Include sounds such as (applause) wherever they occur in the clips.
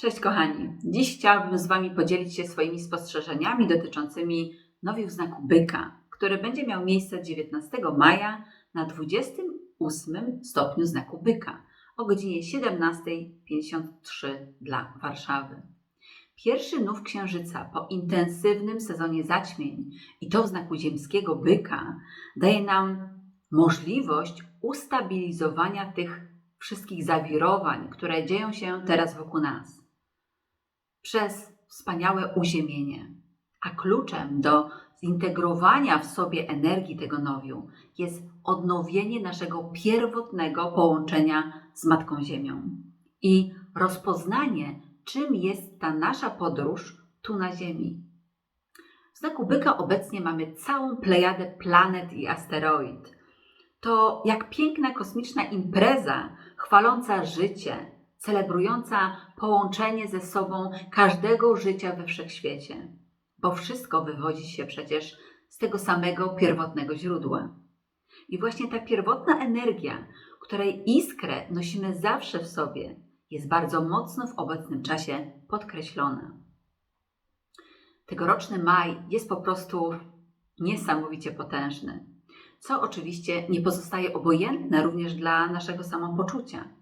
Cześć kochani. Dziś chciałabym z Wami podzielić się swoimi spostrzeżeniami dotyczącymi nowiu znaku byka, który będzie miał miejsce 19 maja na 28 stopniu znaku byka o godzinie 17.53 dla Warszawy. Pierwszy nów księżyca po intensywnym sezonie zaćmień i to w znaku ziemskiego byka daje nam możliwość ustabilizowania tych wszystkich zawirowań, które dzieją się teraz wokół nas przez wspaniałe uziemienie. A kluczem do zintegrowania w sobie energii tego nowiu jest odnowienie naszego pierwotnego połączenia z Matką Ziemią i rozpoznanie, czym jest ta nasza podróż tu na Ziemi. W znaku byka obecnie mamy całą plejadę planet i asteroid. To jak piękna kosmiczna impreza chwaląca życie, celebrująca połączenie ze sobą każdego życia we wszechświecie, bo wszystko wywodzi się przecież z tego samego pierwotnego źródła. I właśnie ta pierwotna energia, której iskrę nosimy zawsze w sobie, jest bardzo mocno w obecnym czasie podkreślona. Tegoroczny maj jest po prostu niesamowicie potężny, co oczywiście nie pozostaje obojętne również dla naszego samopoczucia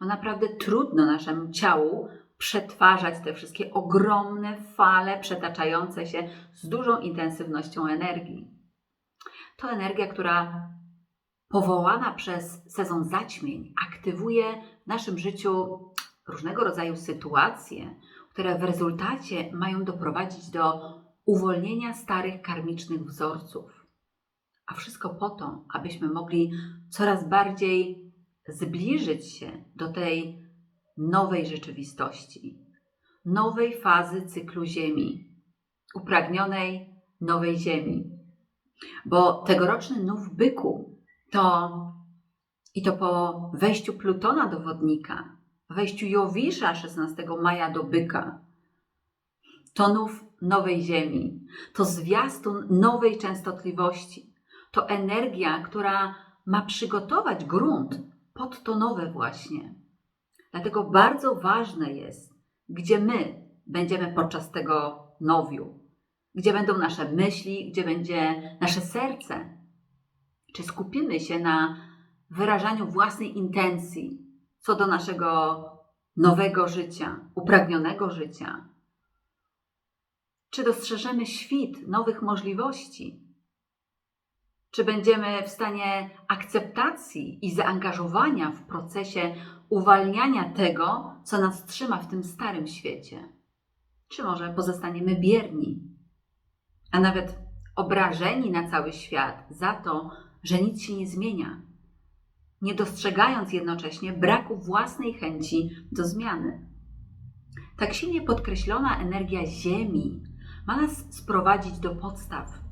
bo naprawdę trudno naszemu ciału przetwarzać te wszystkie ogromne fale przetaczające się z dużą intensywnością energii. To energia, która powołana przez sezon zaćmień aktywuje w naszym życiu różnego rodzaju sytuacje, które w rezultacie mają doprowadzić do uwolnienia starych karmicznych wzorców. A wszystko po to, abyśmy mogli coraz bardziej zbliżyć się do tej nowej rzeczywistości, nowej fazy cyklu Ziemi, upragnionej nowej Ziemi. Bo tegoroczny nów byku to i to po wejściu Plutona do wodnika, wejściu Jowisza 16 maja do byka, to nów nowej Ziemi, to zwiastun nowej częstotliwości, to energia, która ma przygotować grunt pod to nowe właśnie. Dlatego bardzo ważne jest, gdzie my będziemy podczas tego nowiu, gdzie będą nasze myśli, gdzie będzie nasze serce. Czy skupimy się na wyrażaniu własnej intencji co do naszego nowego życia, upragnionego życia? Czy dostrzeżemy świt nowych możliwości? Czy będziemy w stanie akceptacji i zaangażowania w procesie uwalniania tego, co nas trzyma w tym starym świecie? Czy może pozostaniemy bierni, a nawet obrażeni na cały świat za to, że nic się nie zmienia, nie dostrzegając jednocześnie braku własnej chęci do zmiany? Tak silnie podkreślona energia Ziemi ma nas sprowadzić do podstaw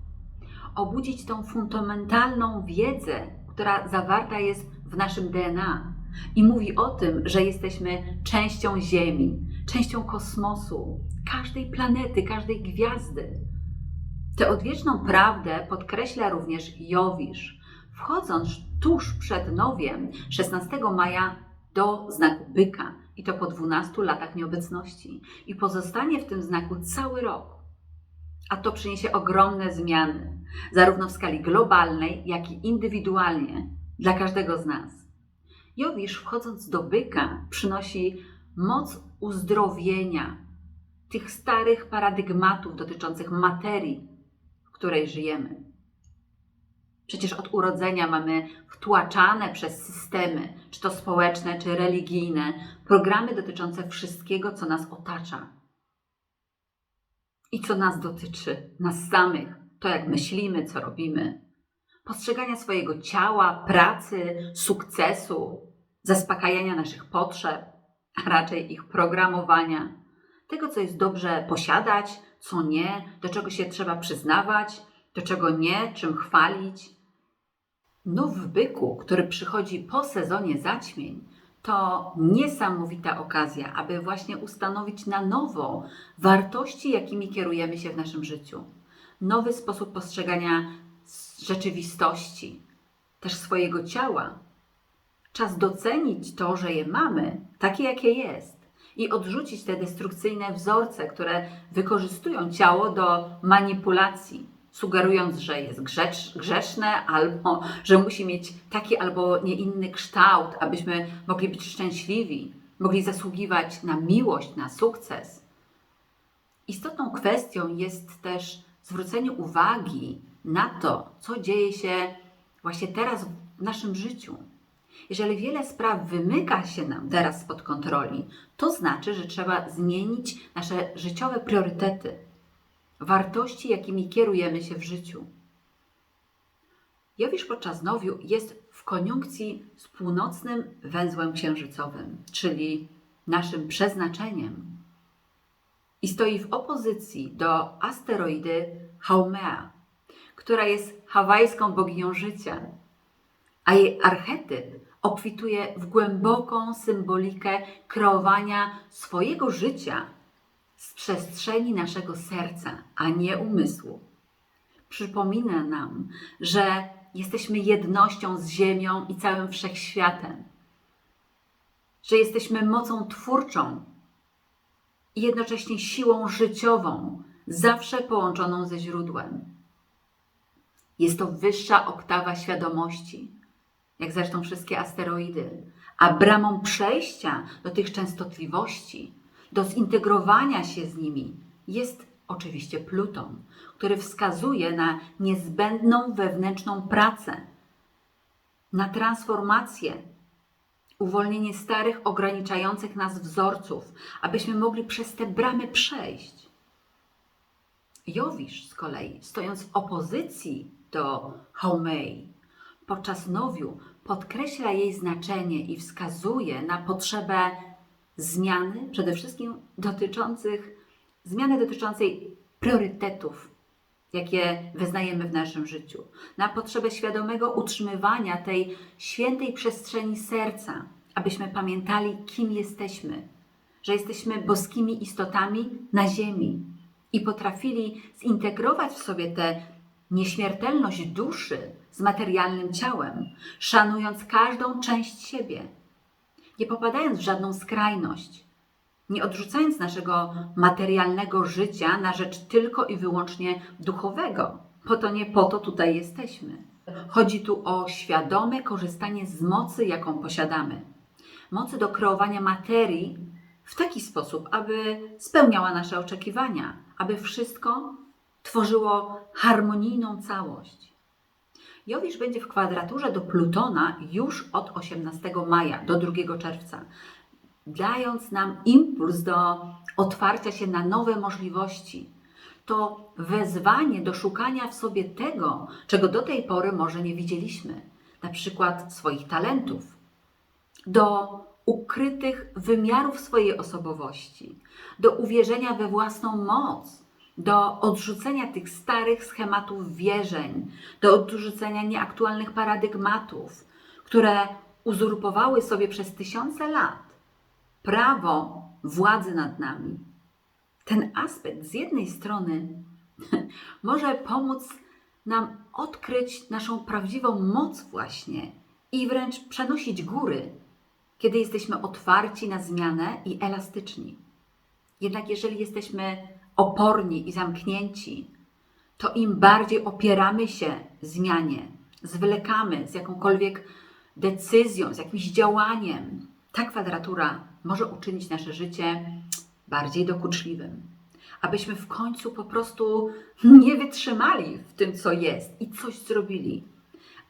obudzić tą fundamentalną wiedzę, która zawarta jest w naszym DNA i mówi o tym, że jesteśmy częścią Ziemi, częścią kosmosu, każdej planety, każdej gwiazdy. Tę odwieczną prawdę podkreśla również Jowisz, wchodząc tuż przed nowiem 16 maja do znaku byka i to po 12 latach nieobecności i pozostanie w tym znaku cały rok a to przyniesie ogromne zmiany, zarówno w skali globalnej, jak i indywidualnie dla każdego z nas. Jowisz, wchodząc do byka, przynosi moc uzdrowienia tych starych paradygmatów dotyczących materii, w której żyjemy. Przecież od urodzenia mamy wtłaczane przez systemy, czy to społeczne, czy religijne, programy dotyczące wszystkiego, co nas otacza i co nas dotyczy, nas samych, to jak myślimy, co robimy, postrzegania swojego ciała, pracy, sukcesu, zaspokajania naszych potrzeb, a raczej ich programowania, tego, co jest dobrze posiadać, co nie, do czego się trzeba przyznawać, do czego nie, czym chwalić. Nów w byku, który przychodzi po sezonie zaćmień, to niesamowita okazja, aby właśnie ustanowić na nowo wartości, jakimi kierujemy się w naszym życiu. Nowy sposób postrzegania rzeczywistości, też swojego ciała. Czas docenić to, że je mamy, takie jakie jest, i odrzucić te destrukcyjne wzorce, które wykorzystują ciało do manipulacji, sugerując, że jest grzecz, grzeszne albo że musi mieć taki albo nie inny kształt, abyśmy mogli być szczęśliwi, mogli zasługiwać na miłość, na sukces. Istotną kwestią jest też zwrócenie uwagi na to, co dzieje się właśnie teraz w naszym życiu. Jeżeli wiele spraw wymyka się nam teraz spod kontroli, to znaczy, że trzeba zmienić nasze życiowe priorytety, wartości, jakimi kierujemy się w życiu. Jowisz podczas nowiu jest w koniunkcji z północnym węzłem księżycowym, czyli naszym przeznaczeniem, i stoi w opozycji do asteroidy Haumea, która jest hawajską boginią życia, a jej archetyp obfituje w głęboką symbolikę kreowania swojego życia z przestrzeni naszego serca, a nie umysłu. Przypomina nam, że jesteśmy jednością z Ziemią i całym wszechświatem, że jesteśmy mocą twórczą i jednocześnie siłą życiową, zawsze połączoną ze źródłem. Jest to wyższa oktawa świadomości, jak zresztą wszystkie asteroidy, a bramą przejścia do tych częstotliwości, do zintegrowania się z nimi jest oczywiście Pluton, który wskazuje na niezbędną wewnętrzną pracę, na transformację, uwolnienie starych, ograniczających nas wzorców, abyśmy mogli przez te bramy przejść. Jowisz z kolei, stojąc w opozycji do Haumei, podczas nowiu podkreśla jej znaczenie i wskazuje na potrzebę zmiany, przede wszystkim dotyczących, zmiany dotyczącej priorytetów, jakie wyznajemy w naszym życiu, na potrzebę świadomego utrzymywania tej świętej przestrzeni serca, abyśmy pamiętali, kim jesteśmy, że jesteśmy boskimi istotami na ziemi i potrafili zintegrować w sobie tę nieśmiertelność duszy z materialnym ciałem, szanując każdą część siebie, nie popadając w żadną skrajność, nie odrzucając naszego materialnego życia na rzecz tylko i wyłącznie duchowego. Po to nie po to tutaj jesteśmy. Chodzi tu o świadome korzystanie z mocy, jaką posiadamy. Mocy do kreowania materii w taki sposób, aby spełniała nasze oczekiwania, aby wszystko tworzyło harmonijną całość. Jowisz będzie w kwadraturze do Plutona już od 18 maja do 2 czerwca, dając nam impuls do otwarcia się na nowe możliwości. To wezwanie do szukania w sobie tego, czego do tej pory może nie widzieliśmy, na przykład swoich talentów, do ukrytych wymiarów swojej osobowości, do uwierzenia we własną moc, do odrzucenia tych starych schematów wierzeń, do odrzucenia nieaktualnych paradygmatów, które uzurpowały sobie przez tysiące lat prawo władzy nad nami. Ten aspekt z jednej strony (laughs) może pomóc nam odkryć naszą prawdziwą moc, właśnie i wręcz przenosić góry, kiedy jesteśmy otwarci na zmianę i elastyczni. Jednak jeżeli jesteśmy oporni i zamknięci, to im bardziej opieramy się zmianie, zwlekamy z jakąkolwiek decyzją, z jakimś działaniem, ta kwadratura może uczynić nasze życie bardziej dokuczliwym. Abyśmy w końcu po prostu nie wytrzymali w tym, co jest i coś zrobili.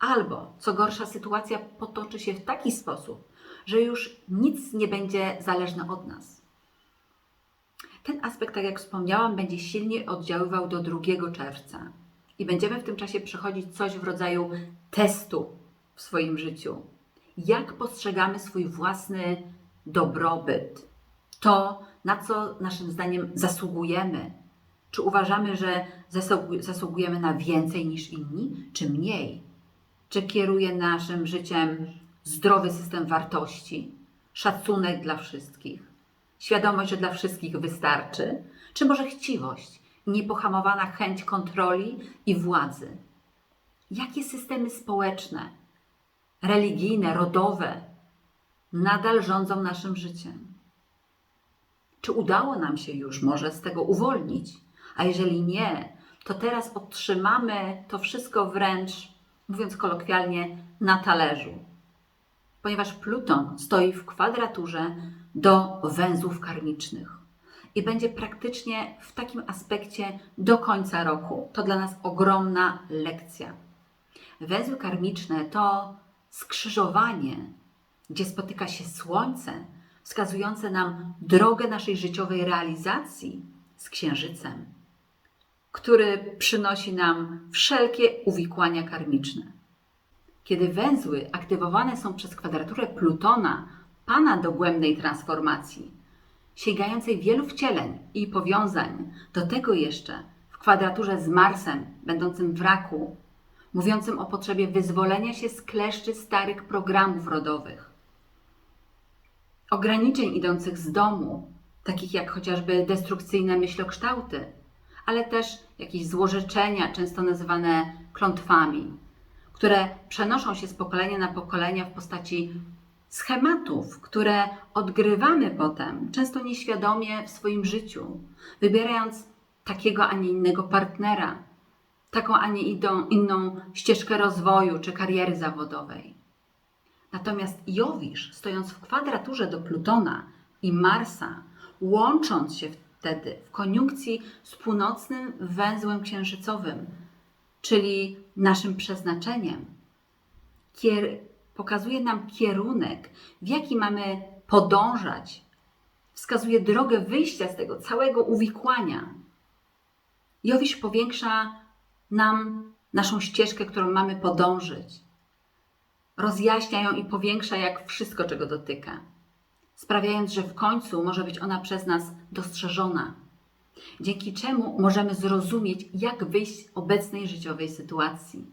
Albo, co gorsza, sytuacja potoczy się w taki sposób, że już nic nie będzie zależne od nas. Ten aspekt, tak jak wspomniałam, będzie silnie oddziaływał do 2 czerwca i będziemy w tym czasie przechodzić coś w rodzaju testu w swoim życiu. Jak postrzegamy swój własny dobrobyt? To, na co naszym zdaniem zasługujemy? Czy uważamy, że zasługujemy na więcej niż inni, czy mniej? Czy kieruje naszym życiem zdrowy system wartości, szacunek dla wszystkich? Świadomość, że dla wszystkich wystarczy? Czy może chciwość, niepohamowana chęć kontroli i władzy? Jakie systemy społeczne, religijne, rodowe nadal rządzą naszym życiem? Czy udało nam się już może z tego uwolnić? A jeżeli nie, to teraz otrzymamy to wszystko wręcz, mówiąc kolokwialnie, na talerzu. Ponieważ Pluton stoi w kwadraturze do węzłów karmicznych i będzie praktycznie w takim aspekcie do końca roku. To dla nas ogromna lekcja. Węzły karmiczne to skrzyżowanie, gdzie spotyka się Słońce, wskazujące nam drogę naszej życiowej realizacji z Księżycem, który przynosi nam wszelkie uwikłania karmiczne. Kiedy węzły aktywowane są przez kwadraturę Plutona, Pana dogłębnej transformacji, sięgającej wielu wcieleń i powiązań, do tego jeszcze w kwadraturze z Marsem, będącym w raku, mówiącym o potrzebie wyzwolenia się z kleszczy starych programów rodowych, ograniczeń idących z domu, takich jak chociażby destrukcyjne myślokształty, ale też jakieś złorzeczenia, często nazywane klątwami, które przenoszą się z pokolenia na pokolenie w postaci schematów, które odgrywamy potem, często nieświadomie w swoim życiu, wybierając takiego, a nie innego partnera, taką, a nie inną ścieżkę rozwoju czy kariery zawodowej. Natomiast Jowisz, stojąc w kwadraturze do Plutona i Marsa, łącząc się wtedy w koniunkcji z północnym węzłem księżycowym, czyli naszym przeznaczeniem, kier pokazuje nam kierunek, w jaki mamy podążać, wskazuje drogę wyjścia z tego całego uwikłania. Jowisz powiększa nam naszą ścieżkę, którą mamy podążyć. Rozjaśnia ją i powiększa jak wszystko, czego dotyka, sprawiając, że w końcu może być ona przez nas dostrzeżona, dzięki czemu możemy zrozumieć, jak wyjść z obecnej życiowej sytuacji.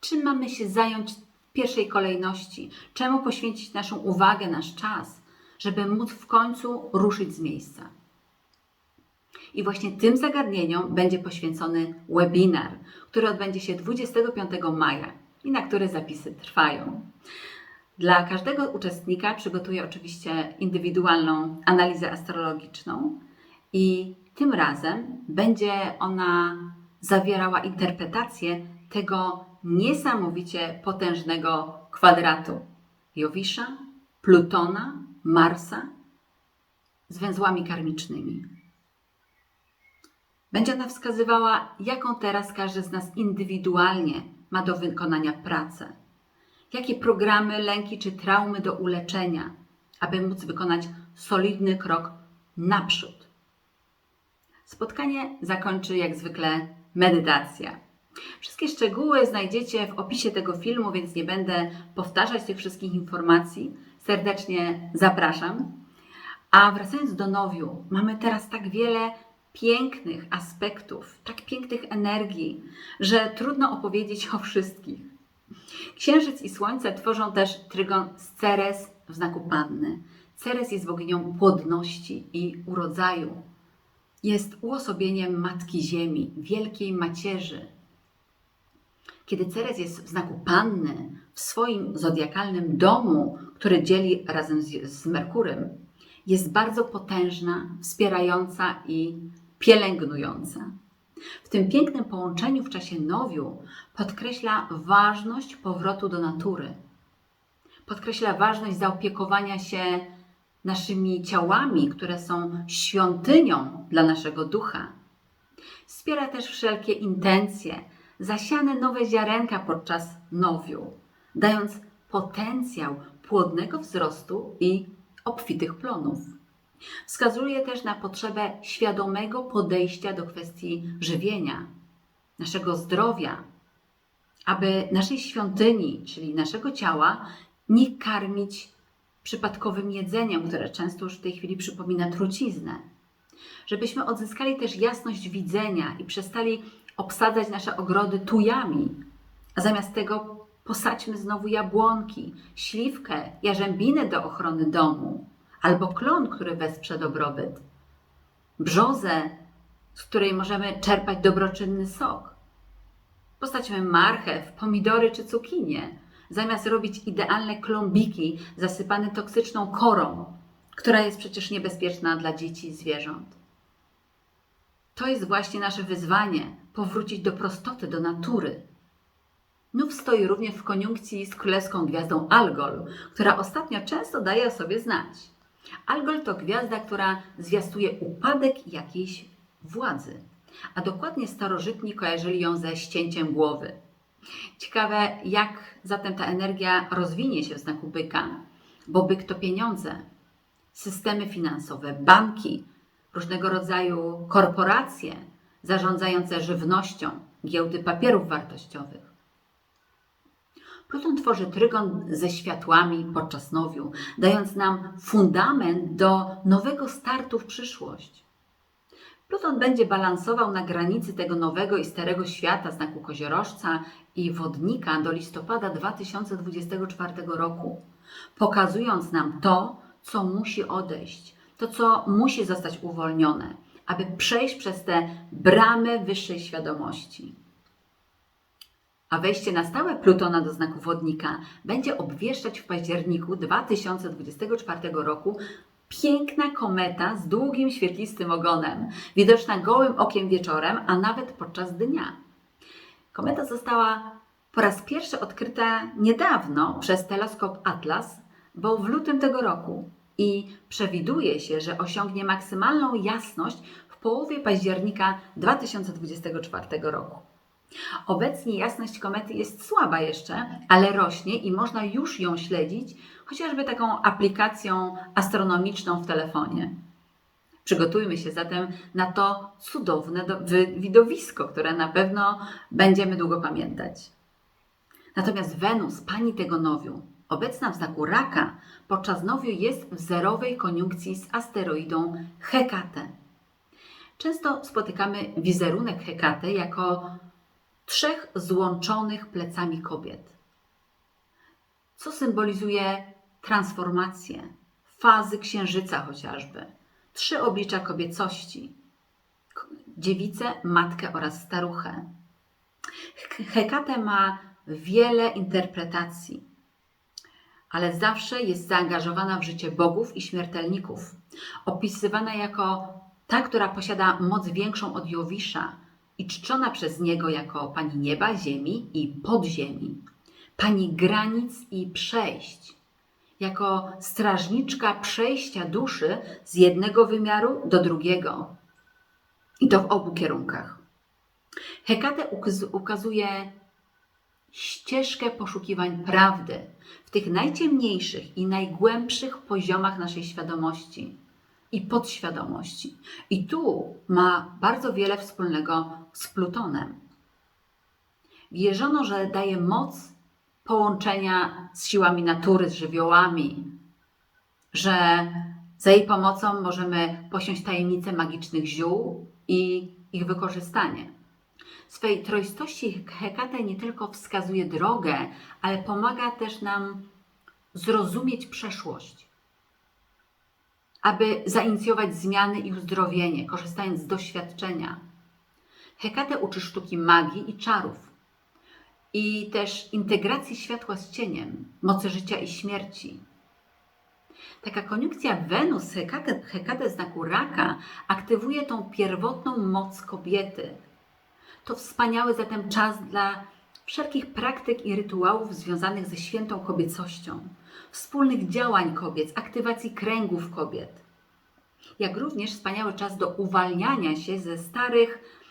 Czym mamy się zająć w pierwszej kolejności? Czemu poświęcić naszą uwagę, nasz czas, żeby móc w końcu ruszyć z miejsca? I właśnie tym zagadnieniom będzie poświęcony webinar, który odbędzie się 25 maja i na który zapisy trwają. Dla każdego uczestnika przygotuję oczywiście indywidualną analizę astrologiczną i tym razem będzie ona zawierała interpretację tego niesamowicie potężnego kwadratu Jowisza, Plutona, Marsa z węzłami karmicznymi. Będzie ona wskazywała, jaką teraz każdy z nas indywidualnie ma do wykonania pracę. Jakie programy, lęki czy traumy do uleczenia, aby móc wykonać solidny krok naprzód. Spotkanie zakończy jak zwykle medytacja. Wszystkie szczegóły znajdziecie w opisie tego filmu, więc nie będę powtarzać tych wszystkich informacji. Serdecznie zapraszam. A wracając do Nowiu, mamy teraz tak wiele pięknych aspektów, tak pięknych energii, że trudno opowiedzieć o wszystkich. Księżyc i Słońce tworzą też trygon z Ceres w znaku Panny. Ceres jest boginią płodności i urodzaju. Jest uosobieniem Matki Ziemi, wielkiej macierzy. Kiedy Ceres jest w znaku Panny, w swoim zodiakalnym domu, który dzieli razem z, z Merkurem, jest bardzo potężna, wspierająca i pielęgnująca. W tym pięknym połączeniu w czasie nowiu podkreśla ważność powrotu do natury. Podkreśla ważność zaopiekowania się naszymi ciałami, które są świątynią dla naszego ducha. Wspiera też wszelkie intencje, zasiane nowe ziarenka podczas nowiu, dając potencjał płodnego wzrostu i obfitych plonów. Wskazuje też na potrzebę świadomego podejścia do kwestii żywienia, naszego zdrowia, aby naszej świątyni, czyli naszego ciała, nie karmić przypadkowym jedzeniem, które często już w tej chwili przypomina truciznę. Żebyśmy odzyskali też jasność widzenia i przestali obsadzać nasze ogrody tujami, a zamiast tego posadźmy znowu jabłonki, śliwkę, jarzębinę do ochrony domu, albo klon, który wesprze dobrobyt, brzozę, z której możemy czerpać dobroczynny sok. Postaćmy marchew, pomidory czy cukinie, zamiast robić idealne klombiki zasypane toksyczną korą, która jest przecież niebezpieczna dla dzieci i zwierząt. To jest właśnie nasze wyzwanie powrócić do prostoty, do natury. Nów stoi również w koniunkcji z królewską gwiazdą Algol, która ostatnio często daje o sobie znać. Algol to gwiazda, która zwiastuje upadek jakiejś władzy, a dokładnie starożytni kojarzyli ją ze ścięciem głowy. Ciekawe, jak zatem ta energia rozwinie się w znaku byka, bo byk to pieniądze, systemy finansowe, banki, różnego rodzaju korporacje zarządzające żywnością, giełdy papierów wartościowych. Pluton tworzy trygon ze światłami podczas nowiu, dając nam fundament do nowego startu w przyszłość. Pluton będzie balansował na granicy tego nowego i starego świata znaku koziorożca i wodnika do listopada 2024 roku, pokazując nam to, co musi odejść, to, co musi zostać uwolnione, aby przejść przez te bramy wyższej świadomości. A wejście na stałe Plutona do znaku wodnika będzie obwieszczać w październiku 2024 roku piękna kometa z długim, świetlistym ogonem, widoczna gołym okiem wieczorem, a nawet podczas dnia. Kometa została po raz pierwszy odkryta niedawno przez teleskop Atlas, bo w lutym tego roku i przewiduje się, że osiągnie maksymalną jasność w połowie października 2024 roku. Obecnie jasność komety jest słaba jeszcze, ale rośnie i można już ją śledzić chociażby taką aplikacją astronomiczną w telefonie. Przygotujmy się zatem na to cudowne widowisko, które na pewno będziemy długo pamiętać. Natomiast Wenus, pani tego nowiu, obecna w znaku raka, podczas nowiu jest w zerowej koniunkcji z asteroidą Hekate. Często spotykamy wizerunek Hekate jako trzech złączonych plecami kobiet, co symbolizuje transformację, fazy księżyca chociażby, trzy oblicza kobiecości, dziewicę, matkę oraz staruchę. Hekate ma wiele interpretacji, ale zawsze jest zaangażowana w życie bogów i śmiertelników. Opisywana jako ta, która posiada moc większą od Jowisza i czczona przez niego jako pani nieba, ziemi i podziemi, pani granic i przejść, jako strażniczka przejścia duszy z jednego wymiaru do drugiego. I to w obu kierunkach. Hekate ukazuje ścieżkę poszukiwań prawdy w tych najciemniejszych i najgłębszych poziomach naszej świadomości i podświadomości. I tu ma bardzo wiele wspólnego z Plutonem. Wierzono, że daje moc połączenia z siłami natury, z żywiołami, że za jej pomocą możemy posiąść tajemnice magicznych ziół i ich wykorzystanie. Swej troistości Hekate nie tylko wskazuje drogę, ale pomaga też nam zrozumieć przeszłość, aby zainicjować zmiany i uzdrowienie, korzystając z doświadczenia. Hekate uczy sztuki magii i czarów i też integracji światła z cieniem, mocy życia i śmierci. Taka koniunkcja Wenus Hekate, Hekate znaku raka aktywuje tą pierwotną moc kobiety. To wspaniały zatem czas dla wszelkich praktyk i rytuałów związanych ze świętą kobiecością, wspólnych działań kobiet, aktywacji kręgów kobiet. Jak również wspaniały czas do uwalniania się ze starych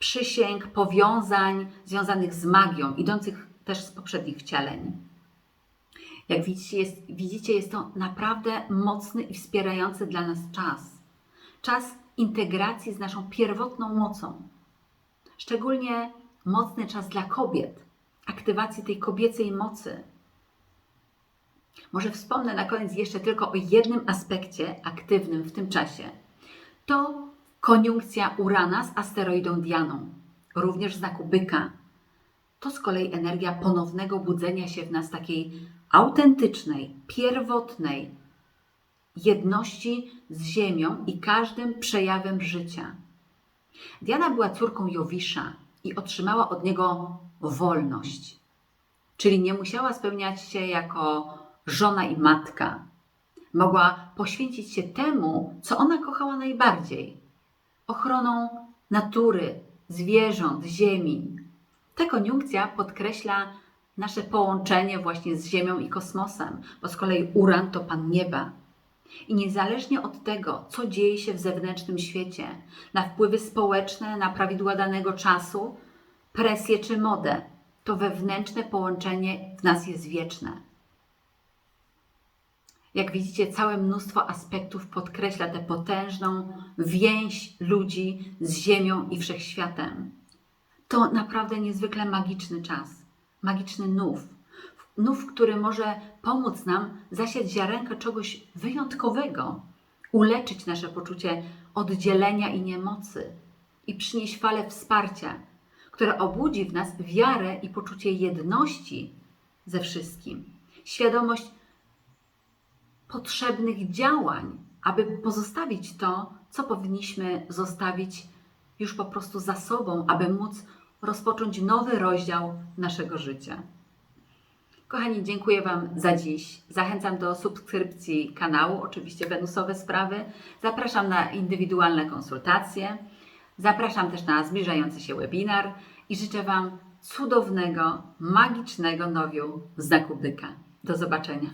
przysięg, powiązań związanych z magią, idących też z poprzednich wcieleń. Jak widzicie jest, widzicie, jest to naprawdę mocny i wspierający dla nas czas. Czas integracji z naszą pierwotną mocą. Szczególnie mocny czas dla kobiet, aktywacji tej kobiecej mocy. Może wspomnę na koniec jeszcze tylko o jednym aspekcie aktywnym w tym czasie. To Koniunkcja Urana z asteroidą Dianą, również znaku byka. To z kolei energia ponownego budzenia się w nas takiej autentycznej, pierwotnej jedności z Ziemią i każdym przejawem życia. Diana była córką Jowisza i otrzymała od niego wolność, czyli nie musiała spełniać się jako żona i matka, Mogła poświęcić się temu, co ona kochała najbardziej ochroną natury, zwierząt, ziemi. Ta koniunkcja podkreśla nasze połączenie właśnie z Ziemią i kosmosem, bo z kolei Uran to pan nieba. I niezależnie od tego, co dzieje się w zewnętrznym świecie, na wpływy społeczne, na prawidła danego czasu, presję czy modę, to wewnętrzne połączenie w nas jest wieczne. Jak widzicie, całe mnóstwo aspektów podkreśla tę potężną więź ludzi z Ziemią i wszechświatem. To naprawdę niezwykle magiczny czas, magiczny nów. Nów, który może pomóc nam zasiać ziarenkę czegoś wyjątkowego, uleczyć nasze poczucie oddzielenia i niemocy i przynieść falę wsparcia, które obudzi w nas wiarę i poczucie jedności ze wszystkim, świadomość potrzebnych działań, aby pozostawić to, co powinniśmy zostawić już po prostu za sobą, aby móc rozpocząć nowy rozdział naszego życia. Kochani, dziękuję Wam za dziś. Zachęcam do subskrypcji kanału, oczywiście Wenusowe Sprawy. Zapraszam na indywidualne konsultacje. Zapraszam też na zbliżający się webinar i życzę Wam cudownego, magicznego nowiu znaku byka. Do zobaczenia.